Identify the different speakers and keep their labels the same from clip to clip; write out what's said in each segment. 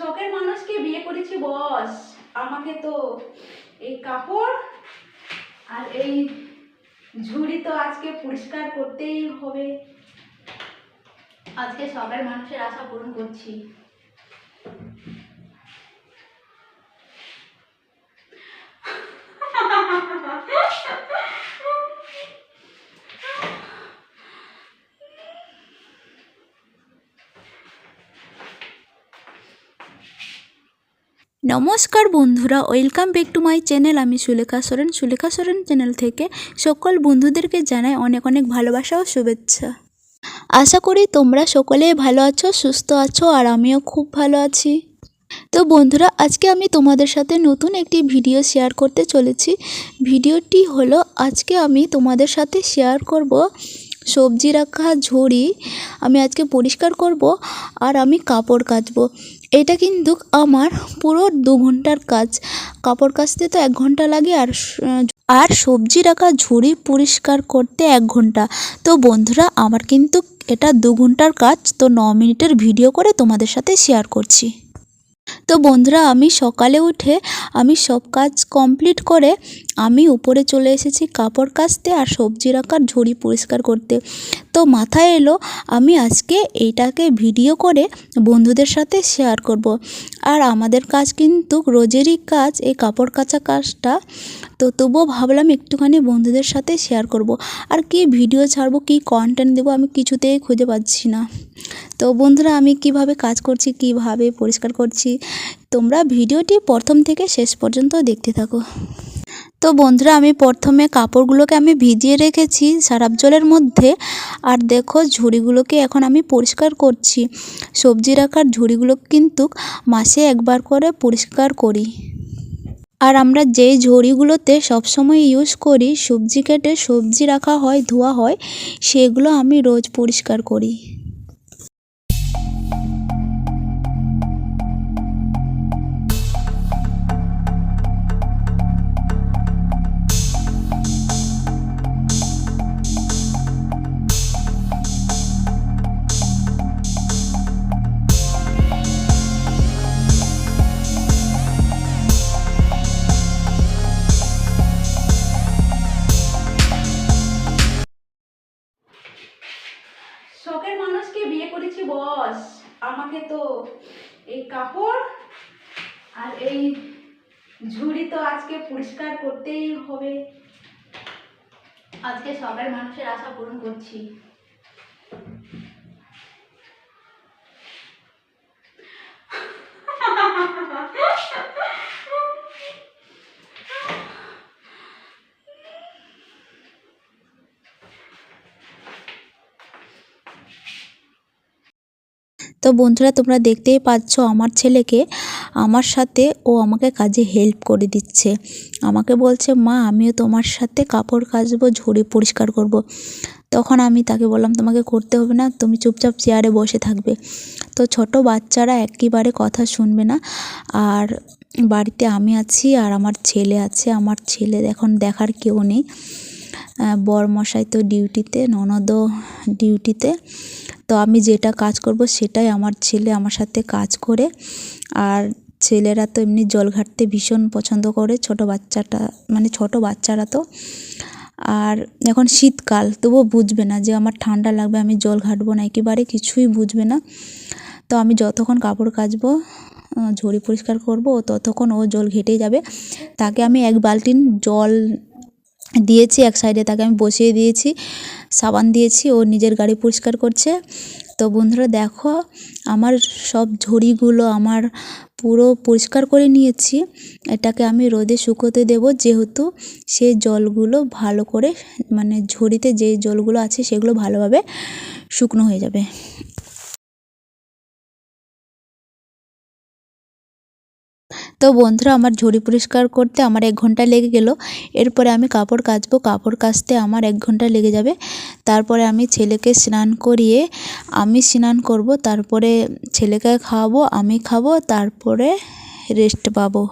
Speaker 1: শখের মানুষকে বিয়ে করেছি, বস। আমাকে তো এই কাপড় আর এই ঝুড়ি তো আজকে পরিষ্কার করতেই হবে। আজকে শখের মানুষের আশা পূরণ করছি।
Speaker 2: নমস্কার বন্ধুরা, welcome back to my channel. আমি সুলেখা সোরেন। সুলেখা সোরেন চ্যানেল থেকে সকল বন্ধুদেরকে জানাই অনেক অনেক ভালোবাসা ও শুভেচ্ছা। আশা করি তোমরা সকলে ভালো আছো, সুস্থ আছো, আর আমিও খুব ভালো আছি। তো বন্ধুরা, আজকে আমি তোমাদের সাথে নতুন একটি ভিডিও শেয়ার করতে চলেছি। ভিডিওটি হলো, আজকে আমি তোমাদের সাথে শেয়ার করব সবজি রাখা, ঝুড়ি আমি আজকে পরিষ্কার করব আর আমি কাপড় কাচবো। এটা কিন্তু আমার পুরো দু ঘণ্টার কাজ। কাপড় কাচতে তো এক ঘণ্টা লাগে আর আর সবজি রাখা, ঝুড়ি পরিষ্কার করতে এক ঘণ্টা। তো বন্ধুরা, আমার কিন্তু এটা দু ঘণ্টার কাজ। তো ন মিনিটের ভিডিও করে তোমাদের সাথে শেয়ার করছি। তো বন্ধুরা, আমি সকালে উঠে আমি সব কাজ কমপ্লিট করে আমি উপরে চলে এসেছি কাপড় কাচতে আর সবজি রাখার ঝুড়ি পরিষ্কার করতে তো মাথায় এলো, আমি আজকে এইটাকে ভিডিও করে বন্ধুদের সাথে শেয়ার করব। আর আমাদের কাজ কিন্তু রোজেরই কাজ, এই কাপড় কাচা কাজটা তো তবুও ভাবলাম একটুখানি বন্ধুদের সাথে শেয়ার করব। আর কি ভিডিও ছাড়বো, কি কন্টেন্ট দেবো আমি কিছুতেই খুঁজে পাচ্ছি না তো বন্ধুরা, আমি কীভাবে কাজ করছি, কীভাবে পরিষ্কার করছি, তোমরা ভিডিওটি প্রথম থেকে শেষ পর্যন্ত দেখতে থাকো। তো বন্ধুরা, আমি প্রথমে কাপড়গুলোকে আমি ভিজিয়ে রেখেছি সারাপ জলের মধ্যে। আর দেখো, ঝুড়িগুলোকে এখন আমি পরিষ্কার করছি। সবজি রাখার ঝুড়িগুলো কিন্তু মাসে একবার করে পরিষ্কার করি। আর আমরা যেই ঝুড়িগুলোতে সবসময় ইউজ করি, সবজি কেটে সবজি রাখা হয়, ধোয়া হয়, সেগুলো আমি রোজ পরিষ্কার করি।
Speaker 1: কাপড়। আর এই ঝুড়ি তো আজকে পরিষ্কার করতেই হবে। আজকে সবার মানুষের আশা পূরণ করছি।
Speaker 2: তো বন্ধুরা, তোমরা দেখতেই পাচ্ছ আমার ছেলেকে আমার সাথে ও আমাকে কাজে হেল্প করে দিচ্ছে। আমাকে বলছে, মা, আমিও তোমার সাথে কাপড় কাচবো, ঝুড়ি পরিষ্কার করব। তখন আমি তাকে বললাম, তোমাকে করতে হবে না, তুমি চুপচাপ চেয়ারে বসে থাকবে। তো ছোট বাচ্চারা একেবারে কথা শুনবে না। আর বাড়িতে আমি আছি আর আমার ছেলে আছে। আমার ছেলে এখন দেখার কেউ নেই। বরমশাই তো ডিউটিতে, ননদও ডিউটিতে। তো আমি যেটা কাজ করব সেটাই আমার ছেলে আমার সাথে কাজ করে। আর ছেলেরা তো এমনি জল ঘাটতে ভীষণ পছন্দ করে, ছোট বাচ্চাটা মানে ছোট বাচ্চারা তো। আর এখন শীতকাল, তবুও বুঝবে না যে আমার ঠান্ডা লাগবে, আমি জল ঘাটবো না, একেবারে কিছুই বুঝবে না। তো আমি যতক্ষণ কাপড় কাচবো ঝুড়ি পরিষ্কার করব ও ততক্ষণ ও জল ঘেটে যাবে। তাকে আমি এক বালতিন জল দিয়েছি, এক সাইডে তাকে আমি বসিয়ে দিয়েছি, সাবান দিয়েছি, ও নিজের গাড়ি পরিষ্কার করছে। তো বন্ধুরা দেখো, আমার সব ঝুড়িগুলো আমার পুরো পরিষ্কার করে নিয়েছি। এটাকে আমি রোদে শুকোতে দেব, যেহেতু সে জলগুলো ভালো করে মানে ঝুড়িতে যে জলগুলো আছে সেগুলো ভালোভাবে শুকনো হয়ে যাবে। তো বন্ধুরা, আমার ঝুড়ি পরিষ্কার করতে আমার এক ঘণ্টা লেগে গেল। এরপরে আমি কাপড় কাচবো, কাপড় কাচতে আমার এক ঘণ্টা লেগে যাবে। তারপরে আমি ছেলেকে স্নান করিয়ে আমি স্নান করব, তারপরে ছেলেকে খাওয়াবো, আমি খাব, তারপরে রেস্ট পাবো।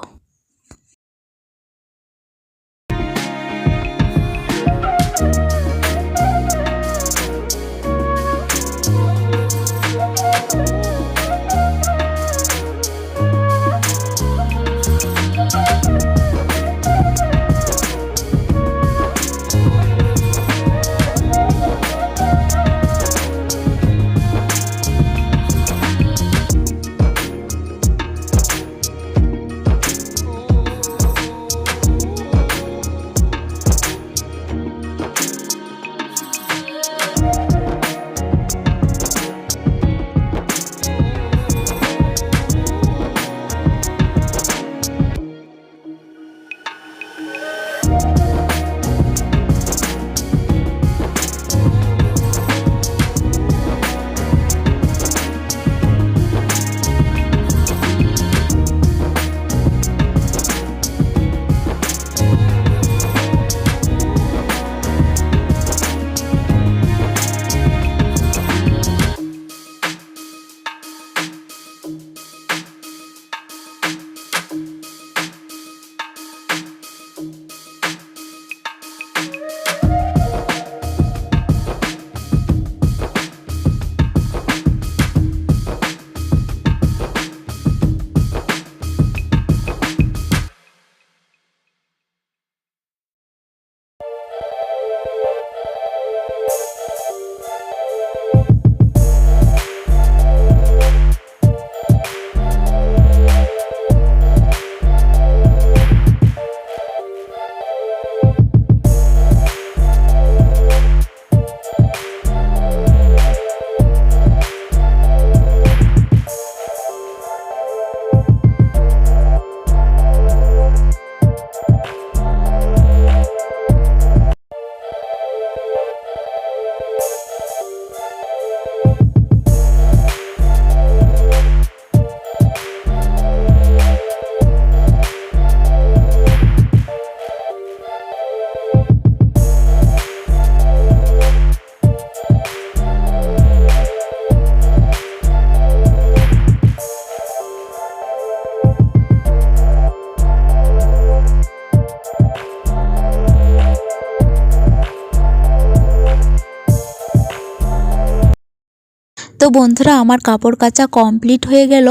Speaker 2: তো বন্ধুরা, আমার কাপড় কাচা কমপ্লিট হয়ে গেল।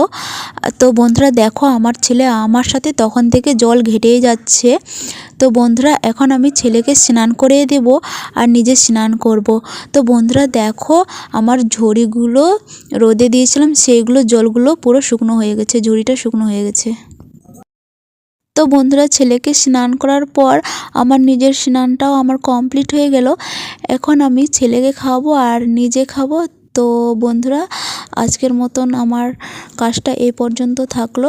Speaker 2: তো বন্ধুরা, দেখো আমার ছেলে আমার সাথে তখন থেকে জল ঘেটেই যাচ্ছে। তো বন্ধুরা, এখন আমি ছেলেকে স্নান করিয়ে দেব আর নিজে স্নান করব। তো বন্ধুরা, দেখো আমার ঝুড়িগুলো রোদে দিয়েছিলাম, সেইগুলো জলগুলো পুরো শুকনো হয়ে গেছে, ঝুড়িটা শুকনো হয়ে গেছে। তো বন্ধুরা, ছেলেকে স্নান করার পর আমার নিজের স্নানটাও আমার কমপ্লিট হয়ে গেল। এখন আমি ছেলেকে খাওয়াবো আর নিজে খাব। তো বন্ধুরা, আজকের মতন আমার কাজটা এই পর্যন্ত থাকল।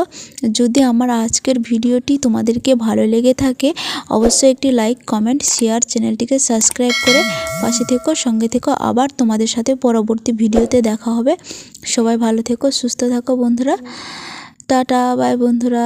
Speaker 2: যদি আমার আজকের ভিডিওটি তোমাদেরকে ভালো লেগে থাকে, অবশ্যই একটি লাইক কমেন্ট শেয়ার চ্যানেলটিকে সাবস্ক্রাইব করে পাশে থেকো, সঙ্গে থেকো। আবার তোমাদের সাথে পরবর্তী ভিডিওতে দেখা হবে। সবাই ভালো থেকো, সুস্থ থাকো বন্ধুরা। টাটা বাই বন্ধুরা।